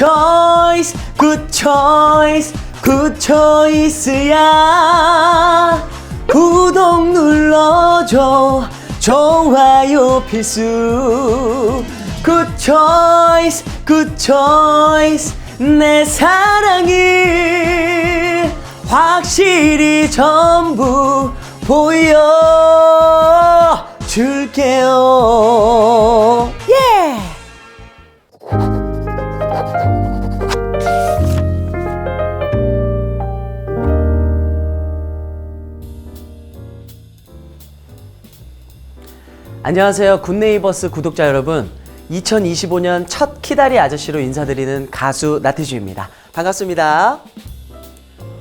choice, good choice, good choice야. 구독 눌러줘. 좋아요 필수. Good choice, good choice. 내 사랑이 확실히 전부 보여 줄게요. 안녕하세요. 굿네이버스 구독자 여러분. 2025년 첫 키다리 아저씨로 인사드리는 가수 나태주입니다. 반갑습니다.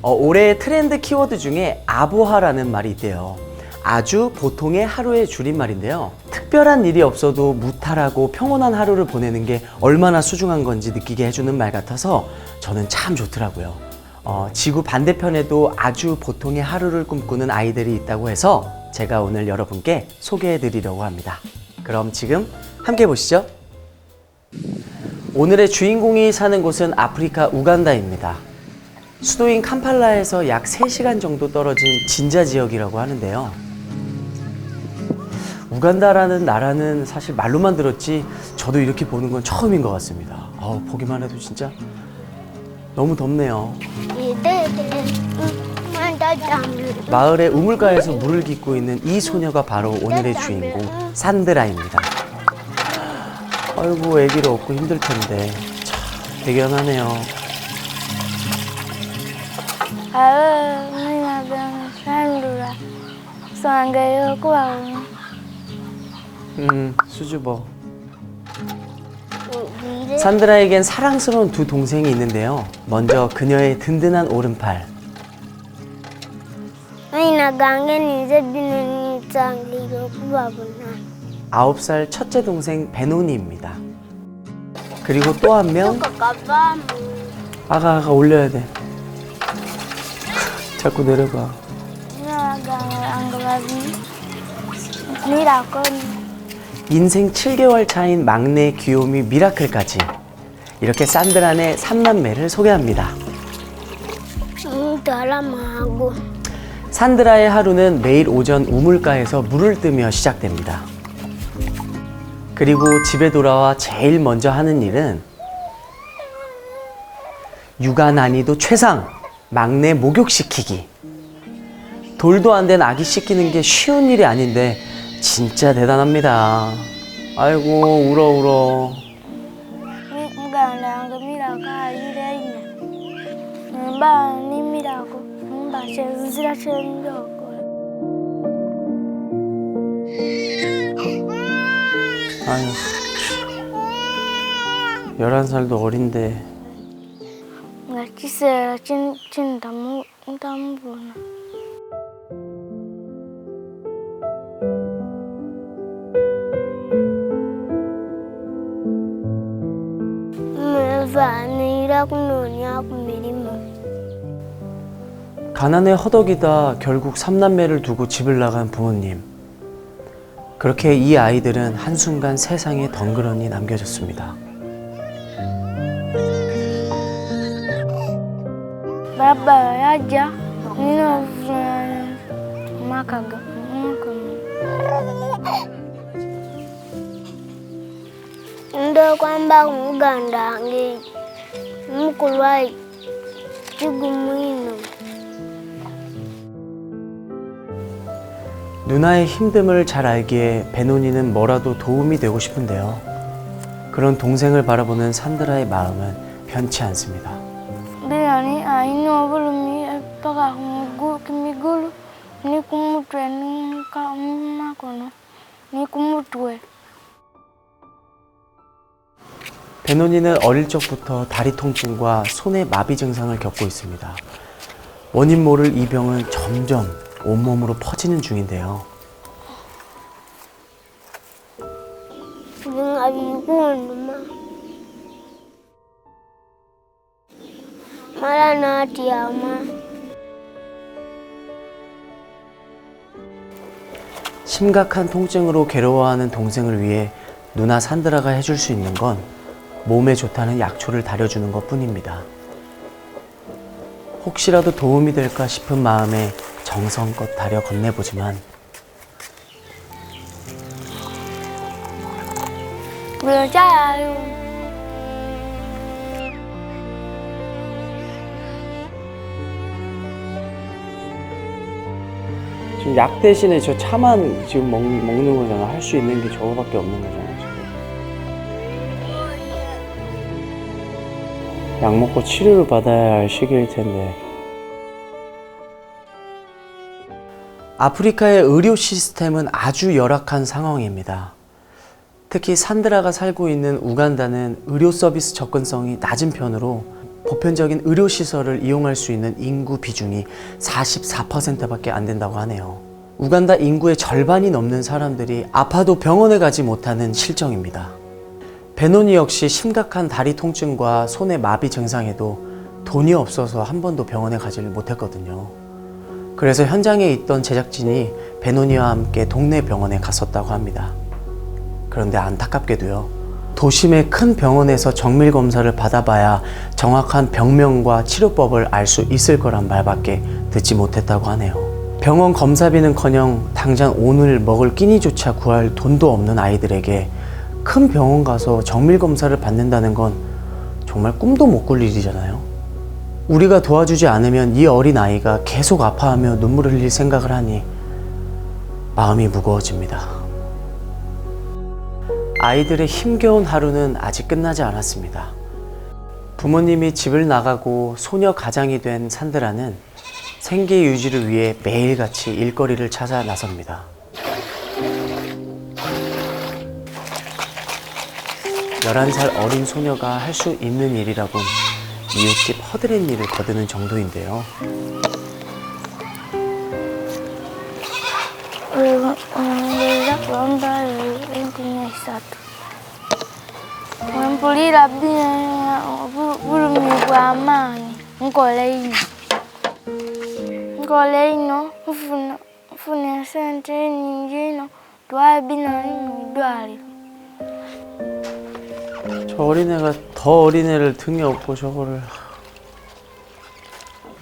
어, 올해의 트렌드 키워드 중에 아보하라는 말이 있대요. 아주 보통의 하루의 줄임말인데요. 특별한 일이 없어도 무탈하고 평온한 하루를 보내는 게 얼마나 소중한 건지 느끼게 해주는 말 같아서 저는 참 좋더라고요. 어, 지구 반대편에도 아주 보통의 하루를 꿈꾸는 아이들이 있다고 해서 제가 오늘 여러분께 소개해 드리려고 합니다. 그럼 지금 함께 보시죠. 오늘의 주인공이 사는 곳은 아프리카 우간다입니다. 수도인 캄팔라에서 약 3시간 정도 떨어진 진자 지역이라고 하는데요. 우간다라는 나라는 사실 말로만 들었지 저도 이렇게 보는 건 처음인 것 같습니다. 아우, 보기만 해도 진짜 너무 덥네요. 마을의 우물가에서 물을 깃고 있는 이 소녀가 바로 오늘의 주인공 산드라입니다. 아이고 애기를 얻고 힘들 텐데 참 대견하네요. 아, là Sandra. Sangay của ông. 음 수줍어. 산드라에겐 사랑스러운 두 동생이 있는데요. 먼저 그녀의 든든한 오른팔. Đi nên Sangay của bà 아홉 살 첫째 동생 베노니입니다. 그리고 또 한명 아가 아가 올려야 돼. 자꾸 내려가. con. 인생 7개월 차인 막내 귀요미 미라클까지 이렇게 산드란의 삼남매를 소개합니다. Là mago. 산드라의 하루는 매일 오전 우물가에서 물을 뜨며 시작됩니다. 그리고 집에 돌아와 제일 먼저 하는 일은 육아 난이도 최상 막내 목욕시키기. 돌도 안 된 아기 씻기는 게 쉬운 일이 아닌데 진짜 대단합니다. 아이고 울어 울어. Được rồi. 아유. 11살도 어린데 và ni đã cũng nổi nhau cũng bị 가난에 허덕이다 결국 삼남매를 두고 집을 나간 부모님. 그렇게 이 아이들은 한순간 세상에 덩그러니 남겨졌습니다. 누나의 힘듦을 잘 알기에 베노니는 뭐라도 도움이 되고 싶은데요. 그런 동생을 바라보는 산드라의 마음은 변치 않습니다. Diyani aino bulumi paka mugu kimigulu ni kumutwe ni ka makono ni kumutwe. 베노니는 어릴 적부터 다리 통증과 손의 마비 증상을 겪고 있습니다. 원인 모를 이 병은 점점 온몸으로 퍼지는 중인데요. Abigundo ma. Mara na tiyama. 심각한 통증으로 괴로워하는 동생을 위해 누나 산드라가 해줄 수 있는 건 몸에 좋다는 약초를 다려주는 것 뿐입니다. 혹시라도 도움이 될까 싶은 마음에 정성껏 다려 건네보지만 cha luôn 지금 약 대신에 저 차만 지금 먹, 먹는 거잖아. 할 수 있는 게 저거밖에 없는 거잖아, 지금. 약 먹고 치료를 받아야 할 시기일 텐데. 아프리카의 의료 시스템은 아주 열악한 상황입니다. 특히 산드라가 살고 있는 우간다는 의료 서비스 접근성이 낮은 편으로 보편적인 의료 시설을 이용할 수 있는 인구 비중이 44%밖에 안 된다고 하네요. 우간다 인구의 절반이 넘는 사람들이 아파도 병원에 가지 못하는 실정입니다. 베노니 역시 심각한 다리 통증과 손의 마비 증상에도 돈이 없어서 한 번도 병원에 가지를 못했거든요. 그래서 현장에 있던 제작진이 베노니와 함께 동네 병원에 갔었다고 합니다. 그런데 안타깝게도요. 도심의 큰 병원에서 정밀 검사를 받아봐야 정확한 병명과 치료법을 알 수 있을 거란 말밖에 듣지 못했다고 하네요. 병원 검사비는커녕 당장 오늘 먹을 끼니조차 구할 돈도 없는 아이들에게 큰 병원 가서 정밀 검사를 받는다는 건 정말 꿈도 못 꿀 일이잖아요. 우리가 도와주지 않으면 이 어린 아이가 계속 아파하며 눈물을 흘릴 생각을 하니 마음이 무거워집니다. 아이들의 힘겨운 하루는 아직 끝나지 않았습니다. 부모님이 집을 나가고 소녀 가장이 된 산드라는 생계 유지를 위해 매일같이 일거리를 찾아 나섭니다. 11살 어린 소녀가 할 수 있는 일이라고 이웃집 허드렛 일을 거두는 정도인데요. 저 어린애가 더 어린애를 등에 업고 저거를.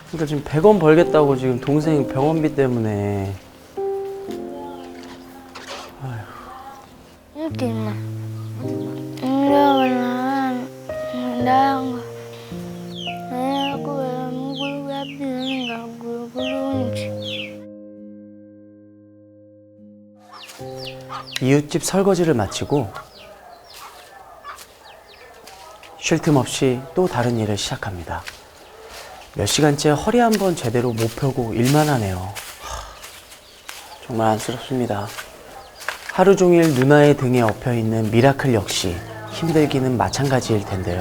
그러니까 지금 100원 벌겠다고 지금 동생 병원비 때문에. na Ndanga Aku mgulu wa bina Gulu gulu nchi 이웃집 설거지를 마치고 쉴 틈 없이 또 다른 일을 시작합니다. 몇 시간째 허리 한 번 제대로 못 펴고 일만 하네요. 하, 정말 안쓰럽습니다. 하루 종일 누나의 등에 엎여 있는 미라클 역시 힘들기는 마찬가지일 텐데요.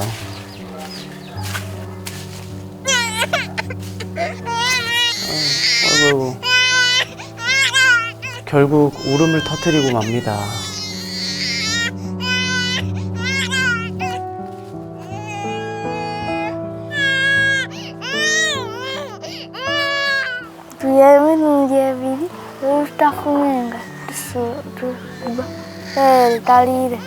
아이고, 아이고. 결국 울음을 터뜨리고 맙니다. Ele tá ali.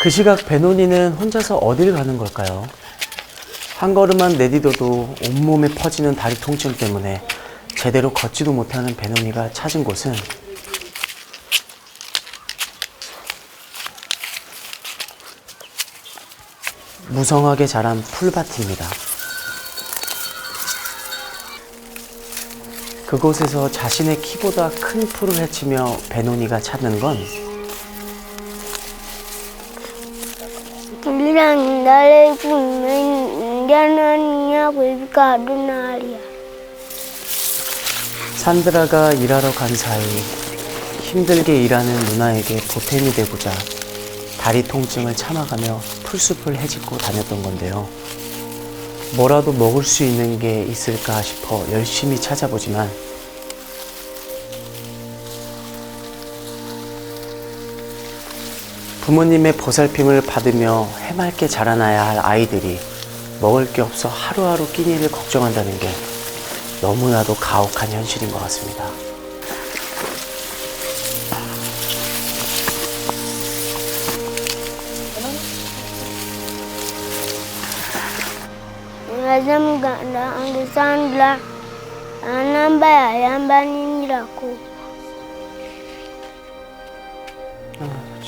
그 시각 베노니는 혼자서 어딜 가는 걸까요? 한 걸음만 내디뎌도 온몸에 퍼지는 다리 통증 때문에 제대로 걷지도 못하는 베노니가 찾은 곳은 무성하게 자란 풀밭입니다. 그곳에서 자신의 키보다 큰 풀을 헤치며 베노니가 찾는 건 dari pun jangannya gue kado nalia. 산드라가 일하러 간 사이 힘들게 일하는 누나에게 보탬이 되고자 다리 통증을 참아가며 풀숲을 헤집고 다녔던 건데요. 뭐라도 먹을 수 있는 게 있을까 싶어 열심히 찾아보지만 부모님의 보살핌을 받으며 해맑게 자라나야 할 아이들이 먹을 게 없어 하루하루 끼니를 걱정한다는 게 너무나도 가혹한 현실인 것 같습니다. Lazam ganda angisandla anamba ya yamba nimirako.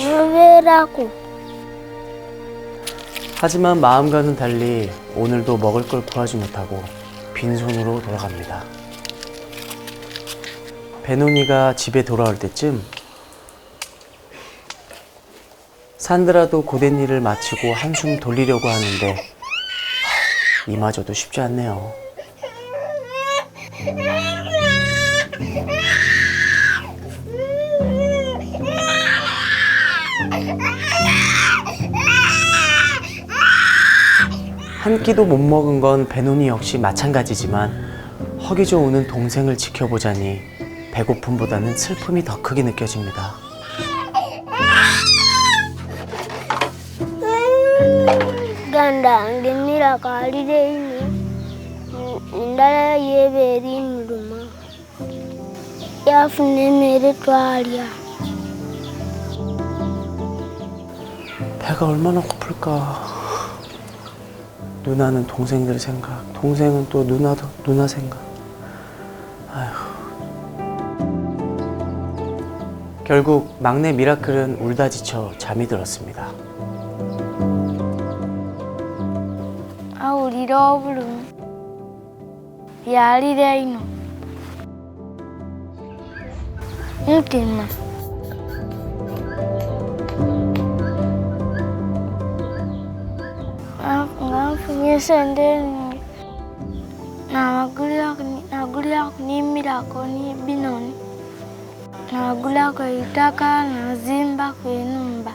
Noverako. 하지만 마음과는 달리 오늘도 먹을 걸 구하지 못하고 빈손으로 돌아갑니다. 베노니가 집에 돌아올 때쯤 산드라도 고된 일을 마치고 한숨 돌리려고 하는데 하, 이마저도 쉽지 않네요. 한 끼도 못 먹은 건 베노니 역시 마찬가지지만 허기져 우는 동생을 지켜보자니 배고픔보다는 슬픔이 더 크게 느껴집니다. Ganda angimirako alide ine. Indala yeberi muluma. Yafune mere twalya. 배가 얼마나 고플까. 누나는 동생들 생각, 동생은 또 누나도 누나 생각. 아휴. 결국 막내 미라클은 울다 지쳐 잠이 들었습니다. yarire obulumi yarire ino mutima nganfunye esente eningi nagulirako nimirako ni binoni. Nagulako itaka enumba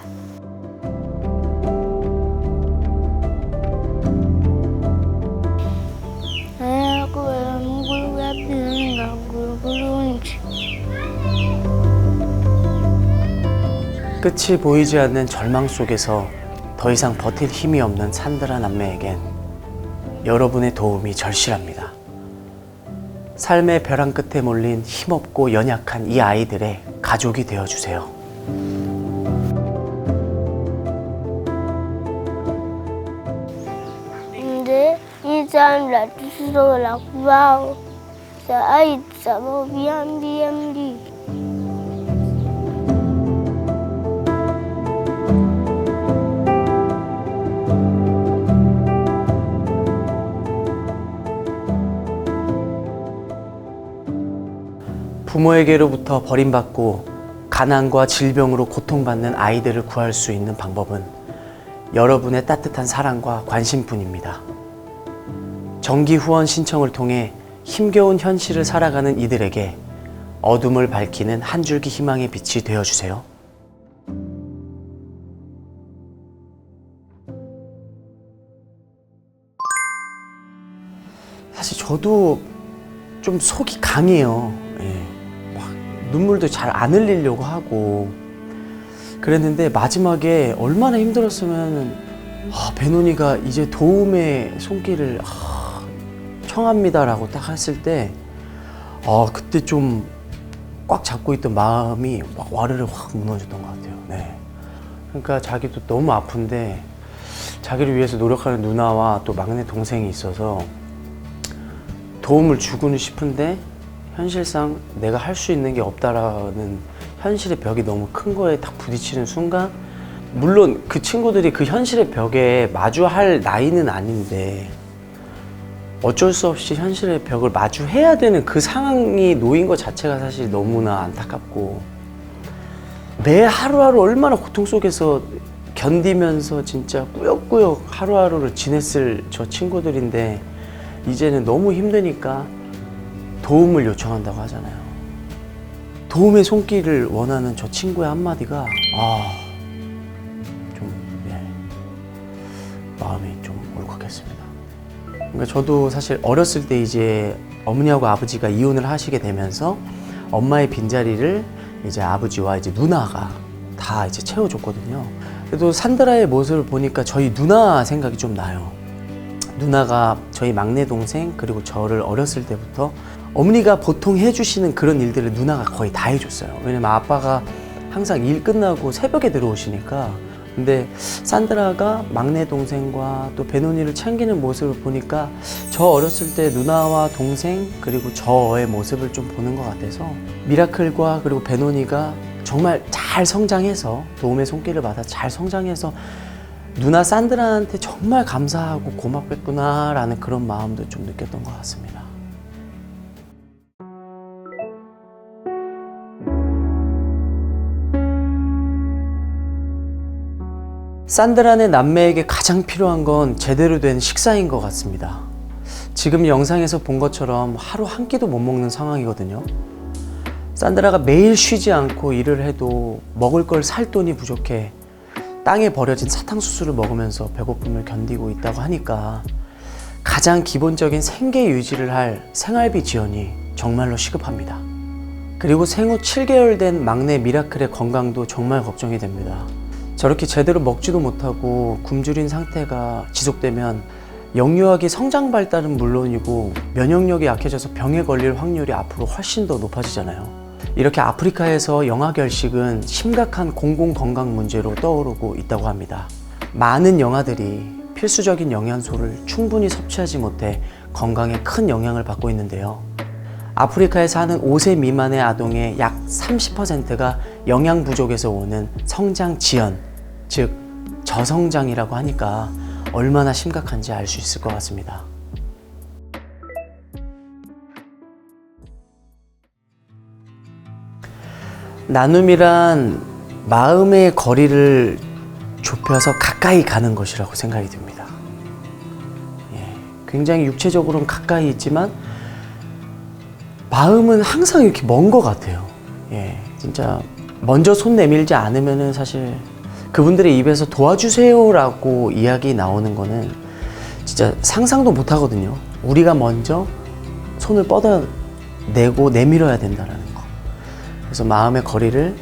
끝이 보이지 않는 절망 속에서 더 이상 버틸 힘이 없는 산드라 남매에겐 여러분의 도움이 절실합니다. 삶의 벼랑 끝에 몰린 힘없고 연약한 이 아이들의 가족이 되어주세요. nze yisandula tusobola kubaawo sa ayi tusaba obuyambyambi 부모에게로부터 버림받고 가난과 질병으로 고통받는 아이들을 구할 수 있는 방법은 여러분의 따뜻한 사랑과 관심뿐입니다. 정기 후원 신청을 통해 힘겨운 현실을 살아가는 이들에게 어둠을 밝히는 한 줄기 희망의 빛이 되어 주세요. 사실 저도 좀 속이 강해요. 예. 막 눈물도 잘 안 흘리려고 하고 그랬는데 마지막에 얼마나 힘들었으면 아, 베노니가 이제 도움의 손길을 아, 청합니다라고 딱 했을 때 아, 그때 좀 꽉 잡고 있던 마음이 막 와르르 확 무너졌던 것 같아요. 네. 그러니까 자기도 너무 아픈데 자기를 위해서 노력하는 누나와 또 막내 동생이 있어서 도움을 주고는 싶은데 현실상 내가 할 수 있는 게 없다라는 현실의 벽이 너무 큰 거에 딱 부딪히는 순간 물론 그 친구들이 그 현실의 벽에 마주할 나이는 아닌데 어쩔 수 없이 현실의 벽을 마주해야 되는 그 상황이 놓인 것 자체가 사실 너무나 안타깝고 매 하루하루 얼마나 고통 속에서 견디면서 진짜 꾸역꾸역 하루하루를 지냈을 저 친구들인데 이제는 너무 힘드니까 도움을 요청한다고 하잖아요. 도움의 손길을 원하는 저 친구의 한마디가 아, 좀 예, 마음이 좀 울컥했습니다. 그러니까 저도 사실 어렸을 때 이제 어머니하고 아버지가 이혼을 하시게 되면서 엄마의 빈자리를 이제 아버지와 이제 누나가 다 이제 채워줬거든요. 그래도 산드라의 모습을 보니까 저희 누나 생각이 좀 나요. 누나가 저희 막내 동생 그리고 저를 어렸을 때부터 어머니가 보통 해주시는 그런 일들을 누나가 거의 다 해줬어요. 왜냐면 아빠가 항상 일 끝나고 새벽에 들어오시니까 근데 산드라가 막내 동생과 또 베노니를 챙기는 모습을 보니까 저 어렸을 때 누나와 동생 그리고 저의 모습을 좀 보는 것 같아서 미라클과 그리고 베노니가 정말 잘 성장해서 도움의 손길을 받아 잘 성장해서 누나 산드라한테 정말 감사하고 고맙겠구나라는 그런 마음도 좀 느꼈던 것 같습니다. 산드라네 남매에게 가장 필요한 건 제대로 된 식사인 것 같습니다. 지금 영상에서 본 것처럼 하루 한 끼도 못 먹는 상황이거든요. 산드라가 매일 쉬지 않고 일을 해도 먹을 걸 살 돈이 부족해 땅에 버려진 사탕수수를 먹으면서 배고픔을 견디고 있다고 하니까 가장 기본적인 생계 유지를 할 생활비 지원이 정말로 시급합니다. 그리고 생후 7개월 된 막내 미라클의 건강도 정말 걱정이 됩니다. 저렇게 제대로 먹지도 못하고 굶주린 상태가 지속되면 영유아기 성장 발달은 물론이고 면역력이 약해져서 병에 걸릴 확률이 앞으로 훨씬 더 높아지잖아요. 이렇게 아프리카에서 영아 결식은 심각한 공공 건강 문제로 떠오르고 있다고 합니다. 많은 영아들이 필수적인 영양소를 충분히 섭취하지 못해 건강에 큰 영향을 받고 있는데요. 아프리카에 사는 5세 미만의 아동의 약 30%가 영양 부족에서 오는 성장 지연, 즉 저성장이라고 하니까 얼마나 심각한지 알 수 있을 것 같습니다. 나눔이란 마음의 거리를 좁혀서 가까이 가는 것이라고 생각이 듭니다. 예, 굉장히 육체적으로는 가까이 있지만 마음은 항상 이렇게 먼 것 같아요. 예, 진짜 먼저 손 내밀지 않으면은 사실 그분들의 입에서 도와주세요라고 이야기 나오는 거는 진짜 상상도 못 하거든요. 우리가 먼저 손을 뻗어 내고 내밀어야 된다라는 거. 그래서 마음의 거리를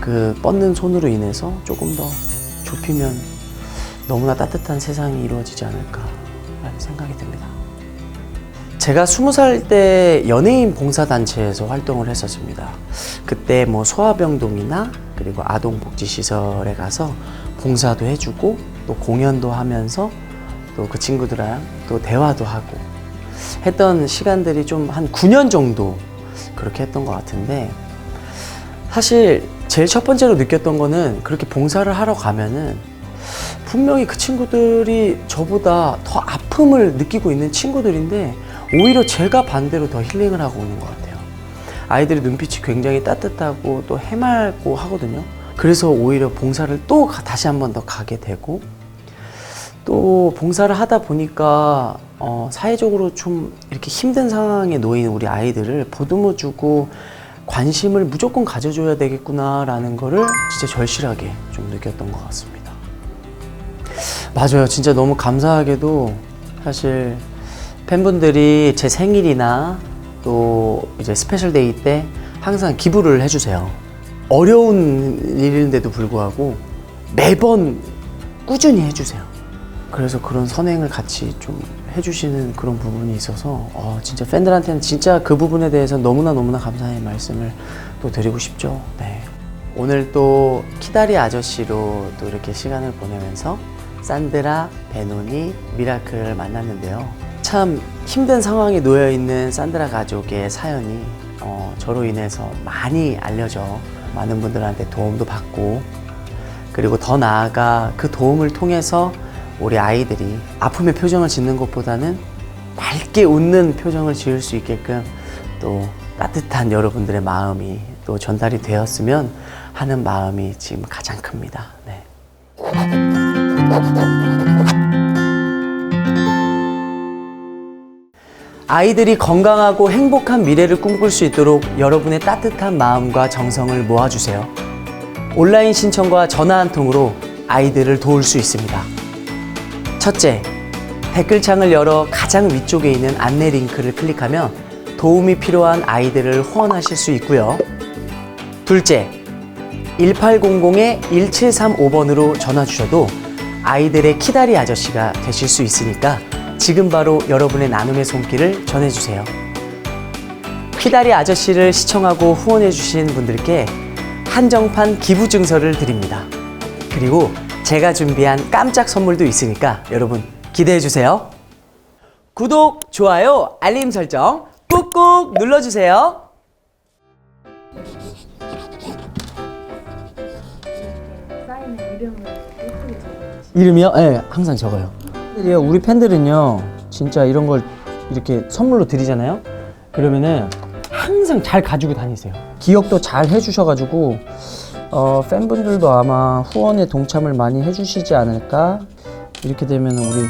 그 뻗는 손으로 인해서 조금 더 좁히면 너무나 따뜻한 세상이 이루어지지 않을까라는 생각이 듭니다. 제가 스무 살 때 연예인 봉사단체에서 활동을 했었습니다. 그때 뭐 소아병동이나 그리고 아동복지시설에 가서 봉사도 해주고 또 공연도 하면서 또 그 친구들이랑 또 대화도 하고 했던 시간들이 좀 한 9년 정도 그렇게 했던 것 같은데 사실 제일 첫 번째로 느꼈던 거는 그렇게 봉사를 하러 가면은 분명히 그 친구들이 저보다 더 아픔을 느끼고 있는 친구들인데 오히려 제가 반대로 더 힐링을 하고 오는 것 같아요. 아이들의 눈빛이 굉장히 따뜻하고 또 해맑고 하거든요. 그래서 오히려 봉사를 또 가- 다시 한 번 더 가게 되고 또 봉사를 하다 보니까 어, 사회적으로 좀 이렇게 힘든 상황에 놓인 우리 아이들을 보듬어 주고 관심을 무조건 가져줘야 되겠구나라는 거를 진짜 절실하게 좀 느꼈던 것 같습니다. 맞아요. 진짜 너무 감사하게도 사실 팬분들이 제 생일이나 또 이제 스페셜 데이 때 항상 기부를 해주세요. 어려운 일인데도 불구하고 매번 꾸준히 해주세요. 그래서 그런 선행을 같이 좀 해주시는 그런 부분이 있어서 어, 진짜 팬들한테는 진짜 그 부분에 대해서 너무나 너무나 감사의 말씀을 또 드리고 싶죠. 네. 오늘 또 키다리 아저씨로 또 이렇게 시간을 보내면서 산드라, 베노니, 미라클을 만났는데요. 참 힘든 상황에 놓여 있는 산드라 가족의 사연이 어, 저로 인해서 많이 알려져 많은 분들한테 도움도 받고 그리고 더 나아가 그 도움을 통해서 우리 아이들이 아픔의 표정을 짓는 것보다는 밝게 웃는 표정을 지을 수 있게끔 또 따뜻한 여러분들의 마음이 또 전달이 되었으면 하는 마음이 지금 가장 큽니다. 네. 아이들이 건강하고 행복한 미래를 꿈꿀 수 있도록 여러분의 따뜻한 마음과 정성을 모아주세요. 온라인 신청과 전화 한 통으로 아이들을 도울 수 있습니다. 첫째, 댓글창을 열어 가장 위쪽에 있는 안내 링크를 클릭하면 도움이 필요한 아이들을 후원하실 수 있고요. 둘째, 1800-1735번으로 전화 주셔도 아이들의 키다리 아저씨가 되실 수 있으니까 지금 바로 여러분의 나눔의 손길을 전해주세요. 키다리 아저씨를 시청하고 후원해주신 분들께 한정판 기부 증서를 드립니다. 그리고 제가 준비한 깜짝 선물도 있으니까 여러분 기대해주세요. 구독, 좋아요, 알림 설정 꾹꾹 눌러주세요. 이름이요? 네, 항상 적어요. 팬들이요, 우리 팬들은요, 진짜 이런 걸 이렇게 선물로 드리잖아요. 그러면은 항상 잘 가지고 다니세요. 기억도 잘 해주셔가지고 어, 팬분들도 아마 후원에 동참을 많이 해주시지 않을까. 이렇게 되면 우리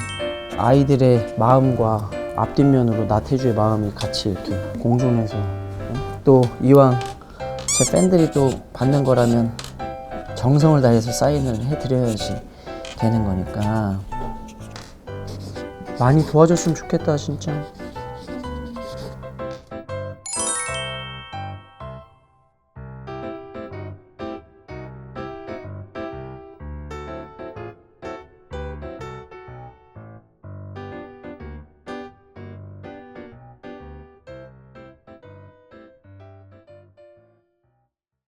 아이들의 마음과 앞뒷면으로 나태주의 마음이 같이 이렇게 공존해서 어? 또 이왕 제 팬들이 또 받는 거라면 정성을 다해서 사인을 해드려야지 되는 거니까 많이 도와줬으면 좋겠다 진짜